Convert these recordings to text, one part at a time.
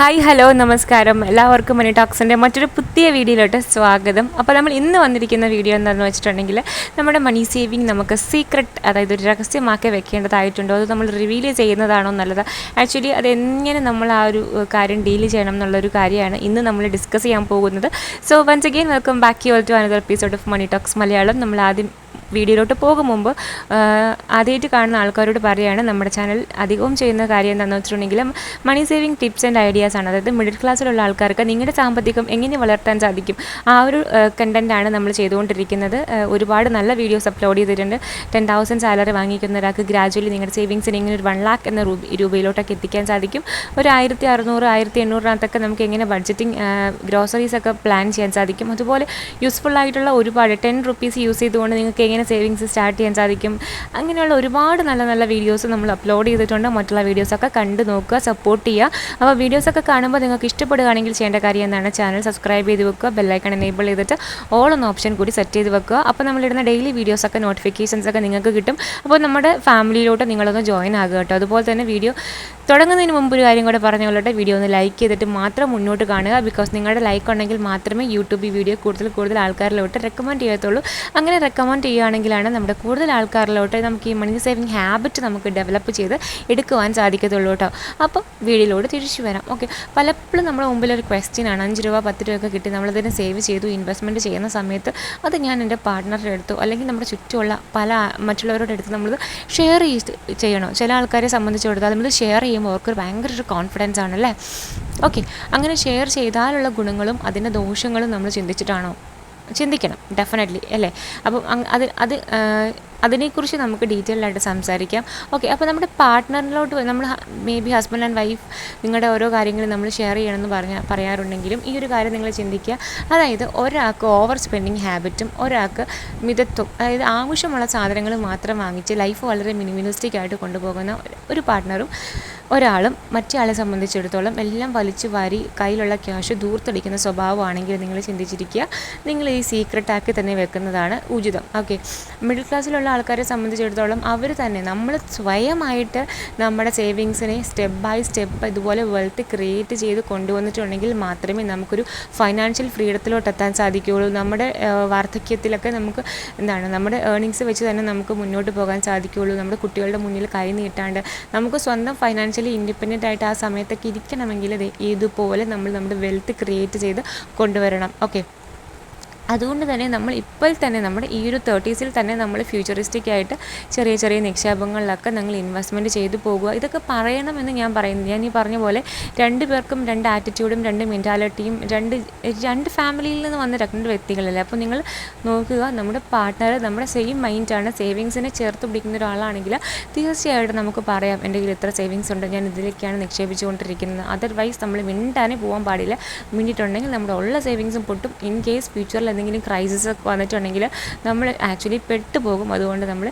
Hi hello നമസ്കാരം. എല്ലാവർക്കും മണി ടോക്സിന്റെ മറ്റൊരു പുതിയ വീഡിയോയിലോട്ട് സ്വാഗതം. അപ്പോൾ നമ്മൾ ഇന്ന് വന്നിരിക്കുന്ന വീഡിയോ എന്താണെന്ന് വെച്ചിട്ടുണ്ടെങ്കിൽ നമ്മുടെ മണി സേവിങ് നമുക്ക് സീക്രട്ട് അതായത് ഒരു രഹസ്യമാക്കി വെക്കേണ്ടതായിട്ടുണ്ടോ. അത് നമ്മൾ റിവീൽ ചെയ്യുന്നതാണോ നല്ലത്? ആക്ച്വലി അതെങ്ങനെ നമ്മൾ ആ ഒരു കാര്യം ഡീൽ ചെയ്യണം എന്നുള്ളൊരു കാര്യമാണ് ഇന്ന് നമ്മൾ ഡിസ്കസ് ചെയ്യാൻ പോകുന്നത്. So once again welcome back you all to another episode of money talks Malayalam നമ്മൾ ആദ്യം വീഡിയോയിലോട്ട് പോകും മുമ്പ് ആദ്യമായിട്ട് കാണുന്ന ആൾക്കാരോട് പറയുകയാണ് നമ്മുടെ ചാനൽ അധികവും ചെയ്യുന്ന കാര്യം എന്താണെന്ന് വെച്ചിട്ടുണ്ടെങ്കിൽ money saving tips and ideas ആണ്. അതായത് മിഡിൽ ക്ലാസ്സിലുള്ള ആൾക്കാർക്ക് നിങ്ങളുടെ സാമ്പത്തികം എങ്ങനെ വളർത്താൻ സാധിക്കും? ആ ഒരു കണ്ടന്റാണ് നമ്മൾ ചെയ്തുകൊണ്ടിരിക്കുന്നത്. ഒരുപാട് നല്ല വീഡിയോസ് അപ്ലോഡ് ചെയ്തിട്ടുണ്ട്. ടെൻ തൗസൻഡ് സാലറി വാങ്ങിക്കുന്ന ഒരാൾക്ക് ഗ്രാജുവലി നിങ്ങളുടെ സേവിങ്സിന് ഇങ്ങനെ ഒരു വൺ ലാക്ക് എന്ന രൂപയിലോട്ടൊക്കെ എത്തിക്കാൻ സാധിക്കും. ഒരു ആയിരത്തി അറുന്നൂറ് ആയിരത്തി എണ്ണൂറിനകത്തൊക്കെ നമുക്ക് എങ്ങനെ ബഡ്ജറ്റിംഗ് ഗ്രോസറീസ് ഒക്കെ പ്ലാൻ ചെയ്യാൻ സാധിക്കും. അതുപോലെ യൂസ്ഫുൾ ആയിട്ടുള്ള ഒരുപാട് ടെൻ റുപ്പീസ് യൂസ് ചെയ്തുകൊണ്ട് നിങ്ങൾക്ക് എങ്ങനെ സേവിങ്സ് സ്റ്റാർട്ട് ചെയ്യാൻ സാധിക്കും. അങ്ങനെയുള്ള ഒരുപാട് നല്ല നല്ല വീഡിയോസ് നമ്മൾ അപ്ലോഡ് ചെയ്തിട്ടുണ്ട്. മറ്റുള്ള വീഡിയോസൊക്കെ കണ്ടു നോക്കുക സപ്പോർട്ട് ചെയ്യുക. അപ്പോൾ വീഡിയോസൊക്കെ കാണുമ്പോൾ നിങ്ങൾക്ക് ഇഷ്ടപ്പെടുകയാണെങ്കിൽ ചെയ്യേണ്ട കാര്യം എന്താണ്? ചാനൽ സബ്സ്ക്രൈബ് ചെയ്ത് വെക്കുക ബെല്ലൈക്കൺ എനേബിൾ ചെയ്തിട്ട് ഓൾ എന്ന ഓപ്ഷൻ കൂടി സെറ്റ് ചെയ്ത് വെക്കുക. അപ്പോൾ നമ്മളിടുന്ന ഡെയിലി വീഡിയോസൊക്കെ നോട്ടിഫിക്കേഷൻസ് ഒക്കെ നിങ്ങൾക്ക് കിട്ടും. അപ്പോൾ നമ്മുടെ ഫാമിലിയിലോട്ട് നിങ്ങളൊന്ന് ജോയിൻ ആകുക കേട്ടോ. അതുപോലെ തന്നെ വീഡിയോ തുടങ്ങുന്നതിന് മുമ്പ് ഒരു കാര്യം കൂടെ പറഞ്ഞുകൊള്ളട്ടെ വീഡിയോ ഒന്ന് ലൈക്ക് ചെയ്തിട്ട് മാത്രം മുന്നോട്ട് കാണുക. ബിക്കോസ് നിങ്ങളുടെ ലൈക്ക് ഉണ്ടെങ്കിൽ മാത്രമേ യൂട്യൂബ് ഈ വീഡിയോ കൂടുതൽ കൂടുതൽ ആൾക്കാരിലോട്ട് റെക്കമെൻഡ് ചെയ്യത്തുള്ളൂ. അങ്ങനെ റെക്കമെൻഡ് ചെയ്യുകയാണെങ്കിലാണ് നമ്മുടെ കൂടുതൽ ആൾക്കാരിലോട്ട് നമുക്ക് ഈ മണി സേവിങ് ഹാബിറ്റ് നമുക്ക് ഡെവലപ്പ് ചെയ്ത് എടുക്കുവാൻ സാധിക്കത്തുള്ളൂ കേട്ടോ. അപ്പോൾ വീടിലോട് തിരിച്ചു വരാം. ഓക്കെ പലപ്പോഴും നമ്മുടെ മുമ്പിൽ ഒരു ക്വസ്റ്റ്യൻ ആണ്. അഞ്ച് രൂപ പത്ത് രൂപയൊക്കെ കിട്ടി നമ്മളതിനെ സേവ് ചെയ്തു ഇൻവെസ്റ്റ്മെന്റ് ചെയ്യുന്ന സമയത്ത് അത് ഞാൻ എന്റെ പാർട്ട്ണറുടെ അടുത്തോ അല്ലെങ്കിൽ നമ്മുടെ ചുറ്റുമുള്ള പല മറ്റുള്ളവരോട് അടുത്ത് നമ്മൾ ഷെയർ ചെയ്യണോ? ചില ആൾക്കാരെ സംബന്ധിച്ചിടത്തോളം നമ്മൾ ഷെയർ ചെയ്യുമ്പോൾ അവർക്ക് ഭയങ്കര ഒരു കോൺഫിഡൻസ് ആണല്ലേ? ഓക്കെ അങ്ങനെ ഷെയർ ചെയ്താലുള്ള ഗുണങ്ങളും അതിന്റെ ദോഷങ്ങളും നമ്മൾ ചിന്തിച്ചിട്ടാണോ? ചിന്തിക്കണം ഡെഫിനറ്റ്ലി അല്ലേ? അപ്പം അത് അത് അതിനെക്കുറിച്ച് നമുക്ക് ഡീറ്റെയിൽ ആയിട്ട് സംസാരിക്കാം. ഓക്കെ അപ്പോൾ നമ്മുടെ പാർട്ട്ണറിലോട്ട് നമ്മൾ may be husband and wife നിങ്ങളുടെ ഓരോ കാര്യങ്ങളും നമ്മൾ ഷെയർ ചെയ്യണമെന്ന് പറഞ്ഞ പറയാറുണ്ടെങ്കിലും ഈ ഒരു കാര്യം നിങ്ങൾ ചിന്തിക്കുക. അതായത് ഒരാൾക്ക് ഓവർ സ്പെൻഡിങ് ഹാബിറ്റും ഒരാൾക്ക് മിതത്വം അതായത് ആവശ്യമുള്ള സാധനങ്ങൾ മാത്രം വാങ്ങിച്ച് ലൈഫ് വളരെ മിനിമിനിസ്റ്റിക് ആയിട്ട് കൊണ്ടുപോകുന്ന ഒരു പാർട്ട്ണറും ഒരാളും മറ്റേ ആളെ സംബന്ധിച്ചിടത്തോളം എല്ലാം വലിച്ചു വാരി കയ്യിലുള്ള ക്യാഷ് ദൂർത്തടിക്കുന്ന സ്വഭാവമാണെങ്കിൽ നിങ്ങൾ ചിന്തിച്ചിരിക്കുക. നിങ്ങൾ ഈ സീക്രട്ടാക്കി തന്നെ വെക്കുന്നതാണ് ഉചിതം. ഓക്കെ മിഡിൽ ക്ലാസ്സിലുള്ള ആൾക്കാരെ സംബന്ധിച്ചിടത്തോളം അവർ തന്നെ. നമ്മൾ സ്വയമായിട്ട് നമ്മുടെ സേവിങ്സിനെ സ്റ്റെപ്പ് ബൈ സ്റ്റെപ്പ് ഇതുപോലെ വെൽത്ത് ക്രിയേറ്റ് ചെയ്ത് കൊണ്ടുവന്നിട്ടുണ്ടെങ്കിൽ മാത്രമേ നമുക്കൊരു ഫൈനാൻഷ്യൽ ഫ്രീഡത്തിലോട്ട് എത്താൻ സാധിക്കുകയുള്ളൂ. നമ്മുടെ വാർദ്ധക്യത്തിലൊക്കെ നമുക്ക് എന്താണ് നമ്മുടെ ഏർണിങ്സ് വെച്ച് തന്നെ നമുക്ക് മുന്നോട്ട് പോകാൻ സാധിക്കുകയുള്ളൂ. നമ്മുടെ കുട്ടികളുടെ മുന്നിൽ കൈ നീട്ടാണ്ട് നമുക്ക് സ്വന്തം ഫൈനാൻഷ്യലി ഇൻഡിപെൻഡന്റ് ആയിട്ട് ആ സമയത്തൊക്കെ ഇരിക്കണമെങ്കിൽ ഇതുപോലെ നമ്മൾ നമ്മുടെ വെൽത്ത് ക്രിയേറ്റ് ചെയ്ത് കൊണ്ടുവരണം. ഓക്കെ? അതുകൊണ്ട് തന്നെ നമ്മൾ ഇപ്പോൾ തന്നെ നമ്മുടെ ഈ ഒരു തേർട്ടീസിൽ തന്നെ നമ്മൾ ഫ്യൂച്ചറിസ്റ്റിക് ആയിട്ട് ചെറിയ ചെറിയ നിക്ഷേപങ്ങളിലൊക്കെ നിങ്ങൾ ഇൻവെസ്റ്റ്മെന്റ് ചെയ്തു പോകുക. ഇതൊക്കെ പറയണമെന്ന് ഞാൻ പറയുന്നത് ഞാൻ ഈ പറഞ്ഞ പോലെ രണ്ട് പേർക്കും രണ്ട് ആറ്റിറ്റ്യൂഡും രണ്ട് മെന്റാലിറ്റിയും രണ്ട് രണ്ട് ഫാമിലിയിൽ നിന്ന് വന്ന രണ്ട് വ്യക്തികളല്ലേ. അപ്പോൾ നിങ്ങൾ നോക്കുക നമ്മുടെ പാർട്ട്ണർ നമ്മുടെ സെയിം മൈൻഡാണ് സേവിങ്സിനെ ചേർത്ത് പിടിക്കുന്ന ഒരാളാണെങ്കിൽ തീർച്ചയായിട്ടും നമുക്ക് പറയാം എന്റെ കയ്യിൽ ഇത്ര സേവിങ്സ് ഉണ്ട്. ഞാൻ ഇതിലേക്കാണ് നിക്ഷേപിച്ചുകൊണ്ടിരിക്കുന്നത്. അതർവൈസ് നമ്മൾ മിണ്ടാനേ പോകാൻ പാടില്ല. മിണ്ടിയിട്ടുണ്ടെങ്കിൽ നമ്മുടെ ഉള്ള സേവിങ്സും പൊട്ടും. ഇൻ കേസ് ഫ്യൂച്ചറിൽ എന്തെങ്കിലും ക്രൈസിസ് ഒക്കെ വന്നിട്ടുണ്ടെങ്കിൽ നമ്മൾ ആക്ച്വലി പെട്ടുപോകും. അതുകൊണ്ട് നമ്മൾ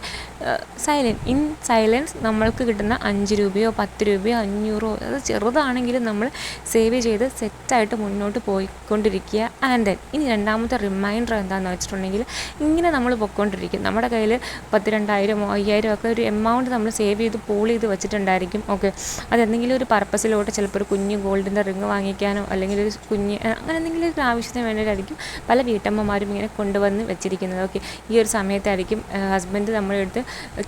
സൈലന്റ് ഇൻ സൈലൻസ് നമ്മൾക്ക് കിട്ടുന്ന അഞ്ച് രൂപയോ പത്ത് രൂപയോ അഞ്ഞൂറോ അത് ചെറുതാണെങ്കിലും നമ്മൾ സേവ് ചെയ്ത് സെറ്റായിട്ട് മുന്നോട്ട് പോയിക്കൊണ്ടിരിക്കുക. ആൻഡ് ദെൻ ഇനി രണ്ടാമത്തെ റിമൈൻഡർ എന്താണെന്ന് വെച്ചിട്ടുണ്ടെങ്കിൽ ഇങ്ങനെ നമ്മൾ പൊയ്ക്കൊണ്ടിരിക്കും. നമ്മുടെ കയ്യിൽ പത്ത് രണ്ടായിരമോ അയ്യായിരമോ ഒക്കെ ഒരു എമൗണ്ട് നമ്മൾ സേവ് ചെയ്ത് പൂൾ ചെയ്ത് വെച്ചിട്ടുണ്ടായിരിക്കും. ഓക്കെ അതെന്തെങ്കിലും ഒരു പർപ്പസിലോട്ട് ചിലപ്പോൾ ഒരു കുഞ്ഞ് ഗോൾഡിന്റെ റിങ് വാങ്ങിക്കാനോ അല്ലെങ്കിൽ ഒരു കുഞ്ഞ് അങ്ങനെ എന്തെങ്കിലും ഒരു ആവശ്യത്തിന് വേണ്ടിയിട്ടായിരിക്കും പല വീട്ടമ്മമാരും ഇങ്ങനെ കൊണ്ടുവന്ന് വെച്ചിരിക്കുന്നത്. ഓക്കെ. ഈ ഒരു സമയത്തായിരിക്കും ഹസ്ബൻഡ് നമ്മുടെ അടുത്ത്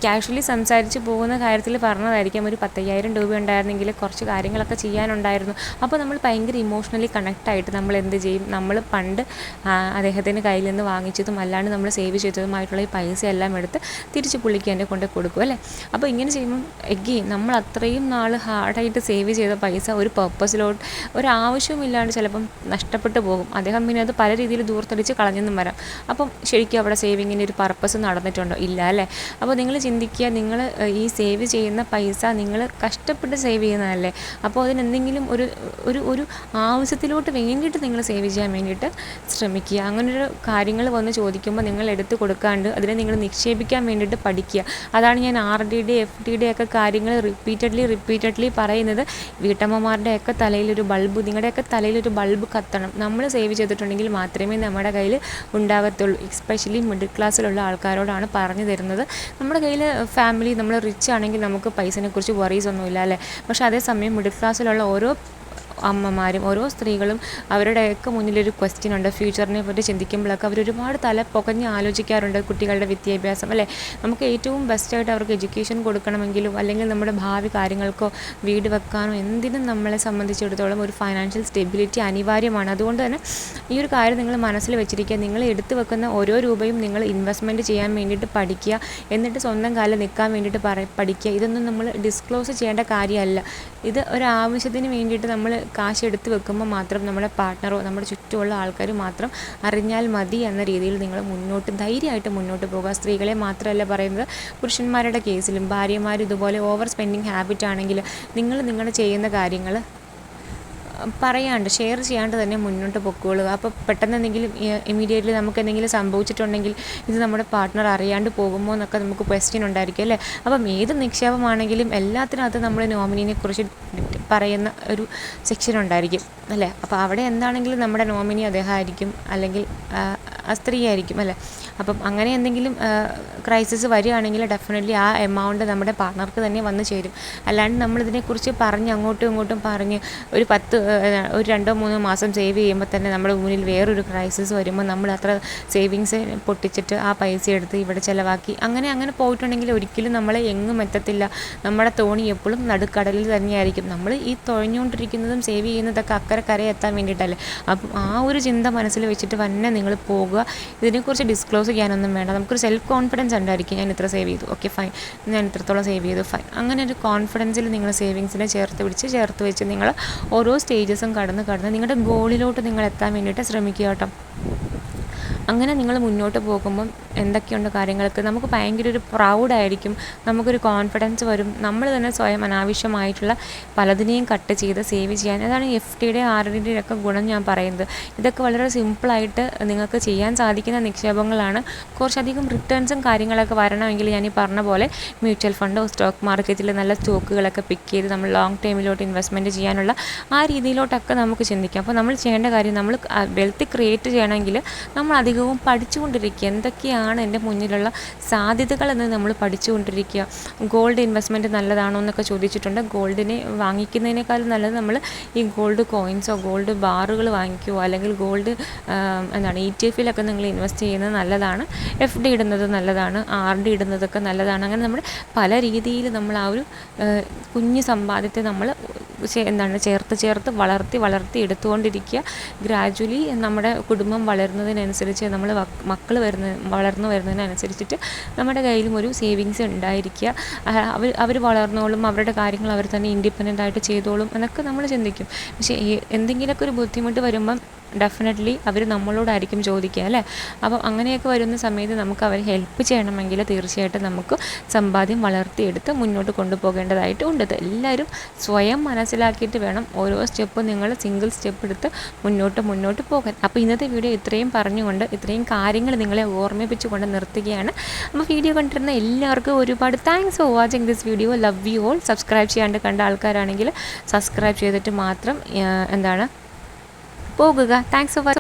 ക്യാഷ്വലി സംസാരിച്ച് പോകുന്ന കാര്യത്തിൽ പറഞ്ഞതായിരിക്കും. ഒരു പത്തയ്യായിരം രൂപ ഉണ്ടായിരുന്നെങ്കിൽ കുറച്ച് കാര്യങ്ങളൊക്കെ ചെയ്യാനുണ്ടായിരുന്നു. അപ്പോൾ നമ്മൾ ഭയങ്കര ഇമോഷണലി കണക്റ്റായിട്ട് നമ്മൾ എന്ത് ചെയ്യും? നമ്മൾ പണ്ട് അദ്ദേഹത്തിന്റെ കയ്യിൽ നിന്ന് വാങ്ങിച്ചതും അല്ലാണ്ട് നമ്മൾ സേവ് ചെയ്തതുമായിട്ടുള്ള ഈ പൈസ എല്ലാം എടുത്ത് തിരിച്ച് പുള്ളിക്ക് എന്നെ കൊണ്ട് കൊടുക്കും അല്ലേ? അപ്പോൾ ഇങ്ങനെ ചെയ്യുമ്പം എഗെയിൻ നമ്മൾ അത്രയും നാൾ ഹാർഡായിട്ട് സേവ് ചെയ്ത പൈസ ഒരു പർപ്പസിലോട്ട് ഒരാവശ്യവുമില്ലാണ്ട് ചിലപ്പം നഷ്ടപ്പെട്ടു പോകും. അദ്ദേഹം പിന്നെ അത് പല രീതിയിൽ ദൂർത്തടിച്ച് കളഞ്ഞെന്നും വരാം. അപ്പം ശരിക്കും അവിടെ സേവിങ്ങിന്റെ ഒരു പർപ്പസ് നടന്നിട്ടുണ്ടോ? ഇല്ല അല്ലേ? അപ്പോൾ നിങ്ങൾ ചിന്തിക്കുക നിങ്ങൾ ഈ സേവ് ചെയ്യുന്ന പൈസ നിങ്ങൾ കഷ്ടപ്പെട്ട് സേവ് ചെയ്യുന്നതല്ലേ? അപ്പോൾ അതിനെന്തെങ്കിലും ഒരു ഒരു ഒരു ആവശ്യത്തിലോട്ട് വേണ്ടിയിട്ട് നിങ്ങൾ സേവ് ചെയ്യാൻ വേണ്ടിയിട്ട് ശ്രമിക്കുക. അങ്ങനൊരു കാര്യങ്ങൾ വന്ന് ചോദിക്കുമ്പോൾ നിങ്ങൾ എടുത്ത് കൊടുക്കാണ്ട് അതിനെ നിങ്ങൾ നിക്ഷേപിക്കാൻ വേണ്ടിയിട്ട് പഠിക്കുക. അതാണ് ഞാൻ R D D F D D ഒക്കെ കാര്യങ്ങൾ റിപ്പീറ്റഡ്ലി റിപ്പീറ്റഡ്ലി പറയുന്നത്. വീട്ടമ്മമാരുടെയൊക്കെ തലയിലൊരു ബൾബ് നിങ്ങളുടെയൊക്കെ തലയിലൊരു ബൾബ് കത്തണം. നമ്മൾ സേവ് ചെയ്തിട്ടുണ്ടെങ്കിൽ മാത്രമേ നമ്മുടെ കയ്യിൽ ഉണ്ടാകത്തുള്ളൂ എസ്പെഷ്യലി മിഡിൽ ക്ലാസ്സിലുള്ള ആൾക്കാരോടാണ് പറഞ്ഞു തരുന്നത്. നമ്മുടെ കയ്യിൽ ഫാമിലി നമ്മൾ റിച്ച് ആണെങ്കിൽ നമുക്ക് പൈസനെക്കുറിച്ച് വറീസ് ഒന്നുമില്ല അല്ലേ? പക്ഷേ അതേസമയം മിഡിൽ ക്ലാസ്സിലുള്ള ഓരോ അമ്മമാരും ഓരോ സ്ത്രീകളും അവരുടെയൊക്കെ മുന്നിലൊരു ക്വസ്റ്റ്യൻ ഉണ്ട്. ഫ്യൂച്ചറിനെ പറ്റി ചിന്തിക്കുമ്പോഴൊക്കെ അവർ ഒരുപാട് തല പുകഞ്ഞ് ആലോചിക്കാറുണ്ട് കുട്ടികളുടെ വിദ്യാഭ്യാസം അല്ലേ? നമുക്ക് ഏറ്റവും ബെസ്റ്റായിട്ട് അവർക്ക് എഡ്യൂക്കേഷൻ കൊടുക്കണമെങ്കിലും അല്ലെങ്കിൽ നമ്മുടെ ഭാവി കാര്യങ്ങൾക്കോ വീട് വെക്കാനോ എന്തിനും നമ്മളെ സംബന്ധിച്ചിടത്തോളം ഒരു ഫൈനാൻഷ്യൽ സ്റ്റെബിലിറ്റി അനിവാര്യമാണ്. അതുകൊണ്ട് തന്നെ ഈ ഒരു കാര്യം നിങ്ങൾ മനസ്സിൽ വെച്ചിരിക്കുക. നിങ്ങൾ എടുത്തു വെക്കുന്ന ഓരോ രൂപയും നിങ്ങൾ ഇൻവെസ്റ്റ്മെന്റ് ചെയ്യാൻ വേണ്ടിയിട്ട് പഠിക്കുക. എന്നിട്ട് സ്വന്തം കാലിൽ നിൽക്കാൻ വേണ്ടിയിട്ട് പറ പഠിക്കുക. ഇതൊന്നും നമ്മൾ ഡിസ്ക്ലോസ് ചെയ്യേണ്ട കാര്യമല്ല. ഇത് ഒരു ആവശ്യത്തിന് വേണ്ടിയിട്ട് നമ്മൾ കാശ് എടുത്ത് വെക്കുമ്പോൾ മാത്രം നമ്മുടെ പാർട്ട്ണറോ നമ്മുടെ ചുറ്റുമുള്ള ആൾക്കാർ മാത്രം അറിഞ്ഞാൽ മതി എന്ന രീതിയിൽ നിങ്ങൾ മുന്നോട്ട് ധൈര്യമായിട്ട് മുന്നോട്ട് പോകുക സ്ത്രീകളെ മാത്രമല്ല പറയുന്നത് പുരുഷന്മാരുടെ കേസിലും ഭാര്യമാർ ഇതുപോലെ ഓവർ സ്പെൻഡിങ് ഹാബിറ്റ് ആണെങ്കിൽ നിങ്ങൾ നിങ്ങൾ ചെയ്യുന്ന കാര്യങ്ങൾ പറയാണ്ട് ഷെയർ ചെയ്യാണ്ട് തന്നെ മുന്നോട്ട് പൊക്കോളുക. അപ്പോൾ പെട്ടെന്ന് എന്തെങ്കിലും ഇമീഡിയറ്റ്ലി നമുക്ക് എന്തെങ്കിലും സംഭവിച്ചിട്ടുണ്ടെങ്കിൽ ഇത് നമ്മുടെ പാർട്ട്ണർ അറിയാണ്ട് പോകുമോ എന്നൊക്കെ നമുക്ക് ക്വസ്റ്റ്യൻ ഉണ്ടായിരിക്കും അല്ലേ? അപ്പം ഏത് നിക്ഷേപമാണെങ്കിലും എല്ലാത്തിനകത്ത് നമ്മൾ നോമിനിയെ കുറിച്ച് പറയുന്ന ഒരു സെക്ഷൻ ഉണ്ടായിരിക്കും അല്ലേ? അപ്പോൾ അവിടെ എന്താണെങ്കിലും നമ്മുടെ നോമിനി അദ്ദേഹമായിരിക്കും അല്ലെങ്കിൽ ആ സ്ത്രീ ആയിരിക്കും അല്ലേ? അപ്പം അങ്ങനെ എന്തെങ്കിലും ക്രൈസിസ് വരികയാണെങ്കിൽ ഡെഫിനറ്റ്ലി ആ എമൗണ്ട് നമ്മുടെ പാർട്ണർക്ക് തന്നെ വന്നു ചേരും. അല്ലാണ്ട് നമ്മളിതിനെക്കുറിച്ച് പറഞ്ഞ് അങ്ങോട്ടും ഇങ്ങോട്ടും പറഞ്ഞ് ഒരു പത്ത് ഒരു രണ്ടോ മൂന്നോ മാസം സേവ് ചെയ്യുമ്പോൾ തന്നെ നമ്മുടെ മുന്നിൽ വേറൊരു ക്രൈസിസ് വരുമ്പോൾ നമ്മൾ അത്ര സേവിങ്സ് പൊട്ടിച്ചിട്ട് ആ പൈസ എടുത്ത് ഇവിടെ ചിലവാക്കി. അങ്ങനെ അങ്ങനെ പോയിട്ടുണ്ടെങ്കിൽ ഒരിക്കലും നമ്മളെ എങ്ങും എത്തത്തില്ല. നമ്മുടെ തോണി എപ്പോഴും നടുക്കടലിൽ തന്നെയായിരിക്കും. നമ്മൾ ഈ തുഴഞ്ഞുകൊണ്ടിരിക്കുന്നതും സേവ് ചെയ്യുന്നതൊക്കെ അക്കരെ കര എത്താൻ വേണ്ടിയിട്ടല്ലേ? അപ്പം ആ ഒരു ചിന്ത മനസ്സിൽ വെച്ചിട്ട് തന്നെ നിങ്ങൾ പോകുക. ഇതിനെക്കുറിച്ച് ഡിസ്ക്ലോസ് ചെയ്യാനൊന്നും വേണ്ട. നമുക്കൊരു സെൽഫ് കോൺഫിഡൻസ് ഉണ്ടായിരിക്കും. ഞാൻ ഇത്ര സേവ് ചെയ്തു. ഓക്കെ ഫൈൻ ഞാൻ ഇത്രത്തോളം സേവ് ചെയ്തു. ഫൈൻ അങ്ങനെ ഒരു കോൺഫിഡൻസിൽ നിങ്ങൾ സേവിങ്സിനെ ചേർത്ത് പിടിച്ച് ചേർത്ത് വെച്ച് നിങ്ങൾ ഓരോ സ്റ്റേജസും കടന്ന് കടന്ന് നിങ്ങളുടെ ഗോളിലോട്ട് നിങ്ങൾ എത്താൻ വേണ്ടിയിട്ട് ശ്രമിക്കുക കേട്ടോ. അങ്ങനെ നിങ്ങൾ മുന്നോട്ട് പോകുമ്പം എന്തൊക്കെയുണ്ട് കാര്യങ്ങൾക്ക് നമുക്ക് ഭയങ്കര ഒരു പ്രൗഡായിരിക്കും നമുക്കൊരു കോൺഫിഡൻസ് വരും. നമ്മൾ തന്നെ സ്വയം അനാവശ്യമായിട്ടുള്ള പലതിനെയും കട്ട് ചെയ്ത് സേവ് ചെയ്യാൻ. അതാണ് എഫ് ടിയുടെ ആർ ഡിയുടെ ഒക്കെ ഗുണം ഞാൻ പറയുന്നത്. ഇതൊക്കെ വളരെ സിമ്പിളായിട്ട് നിങ്ങൾക്ക് ചെയ്യാൻ സാധിക്കുന്ന നിക്ഷേപങ്ങളാണ്. കുറച്ചധികം റിട്ടേൺസും കാര്യങ്ങളൊക്കെ വരണമെങ്കിൽ ഞാൻ ഈ പറഞ്ഞ പോലെ മ്യൂച്വൽ ഫണ്ടോ സ്റ്റോക്ക് മാർക്കറ്റിൽ നല്ല സ്റ്റോക്കുകളൊക്കെ പിക്ക് ചെയ്ത് നമ്മൾ ലോങ് ടൈമിലോട്ട് ഇൻവെസ്റ്റ്മെന്റ് ചെയ്യാനുള്ള ആ രീതിയിലോട്ടൊക്കെ നമുക്ക് ചിന്തിക്കാം. അപ്പോൾ നമ്മൾ ചെയ്യേണ്ട കാര്യം നമ്മൾ വെൽത്ത് ക്രിയേറ്റ് ചെയ്യണമെങ്കിൽ നമ്മൾ അധികവും പഠിച്ചുകൊണ്ടിരിക്കുക. എന്തൊക്കെയാണ് എന്റെ മുന്നിലുള്ള സാധ്യതകളെന്ന് നമ്മൾ പഠിച്ചുകൊണ്ടിരിക്കുക. ഗോൾഡ് ഇൻവെസ്റ്റ്മെന്റ് നല്ലതാണോ എന്നൊക്കെ ചോദിച്ചിട്ടുണ്ട്. ഗോൾഡിനെ വാങ്ങിക്കുന്നതിനേക്കാളും നല്ലത് നമ്മൾ ഈ ഗോൾഡ് കോയിൻസോ ഗോൾഡ് ബാറുകൾ വാങ്ങിക്കുമോ അല്ലെങ്കിൽ ഗോൾഡ് എന്താണ് ഇ ടി എഫിലൊക്കെ നിങ്ങൾ ഇൻവെസ്റ്റ് ചെയ്യുന്നത് നല്ലതാണ്. എഫ് ഡി ഇടുന്നത് നല്ലതാണ്. ആർ ഡി ഇടുന്നതൊക്കെ നല്ലതാണ്. അങ്ങനെ നമ്മൾ പല രീതിയിൽ നമ്മൾ ആ ഒരു കുഞ്ഞു സമ്പാദ്യത്തെ നമ്മൾ എന്താണ് ചേർത്ത് ചേർത്ത് വളർത്തി വളർത്തി എടുത്തുകൊണ്ടിരിക്കുക. ഗ്രാജുവലി നമ്മുടെ കുടുംബം വളരുന്നതിനനുസരിച്ച് നമ്മൾ മക്കൾ വരുന്ന വളർന്നു വരുന്നതിനനുസരിച്ചിട്ട് നമ്മുടെ കയ്യിലും ഒരു സേവിങ്സ് ഉണ്ടായിരിക്കുക. അവർ അവർ വളർന്നോളും അവരുടെ കാര്യങ്ങൾ അവർ തന്നെ ഇൻഡിപെൻഡന്റ് ആയിട്ട് ചെയ്തോളും എന്നൊക്കെ നമ്മൾ ചിന്തിക്കും. പക്ഷേ എന്തെങ്കിലുമൊക്കെ ഒരു ബുദ്ധിമുട്ട് വരുമ്പം ഡെഫിനറ്റ്ലി അവർ നമ്മളോടായിരിക്കും ചോദിക്കുക അല്ലേ? അപ്പം അങ്ങനെയൊക്കെ വരുന്ന സമയത്ത് നമുക്ക് അവരെ ഹെൽപ്പ് ചെയ്യണമെങ്കിൽ തീർച്ചയായിട്ടും നമുക്ക് സമ്പാദ്യം വളർത്തിയെടുത്ത് മുന്നോട്ട് കൊണ്ടുപോകേണ്ടതായിട്ട് ഉണ്ട്. എല്ലാവരും സ്വയം മനസ്സിലാക്കിയിട്ട് വേണം ഓരോ സ്റ്റെപ്പും നിങ്ങൾ സിംഗിൾ സ്റ്റെപ്പ് എടുത്ത് മുന്നോട്ട് മുന്നോട്ട് പോകാൻ. അപ്പോൾ ഇന്നത്തെ വീഡിയോ ഇത്രയും പറഞ്ഞുകൊണ്ട് ഇത്രയും കാര്യങ്ങൾ നിങ്ങളെ ഓർമ്മിപ്പിച്ചുകൊണ്ട് നിർത്തുകയാണ്. അപ്പോൾ വീഡിയോ കണ്ടിരുന്ന എല്ലാവർക്കും ഒരുപാട് thanks for watching this video love you all subscribe ചെയ്യാണ്ട് കണ്ട ആൾക്കാരാണെങ്കിൽ സബ്സ്ക്രൈബ് ചെയ്തിട്ട് മാത്രം എന്താണ് പോകുക താങ്ക്സ് ഫോർ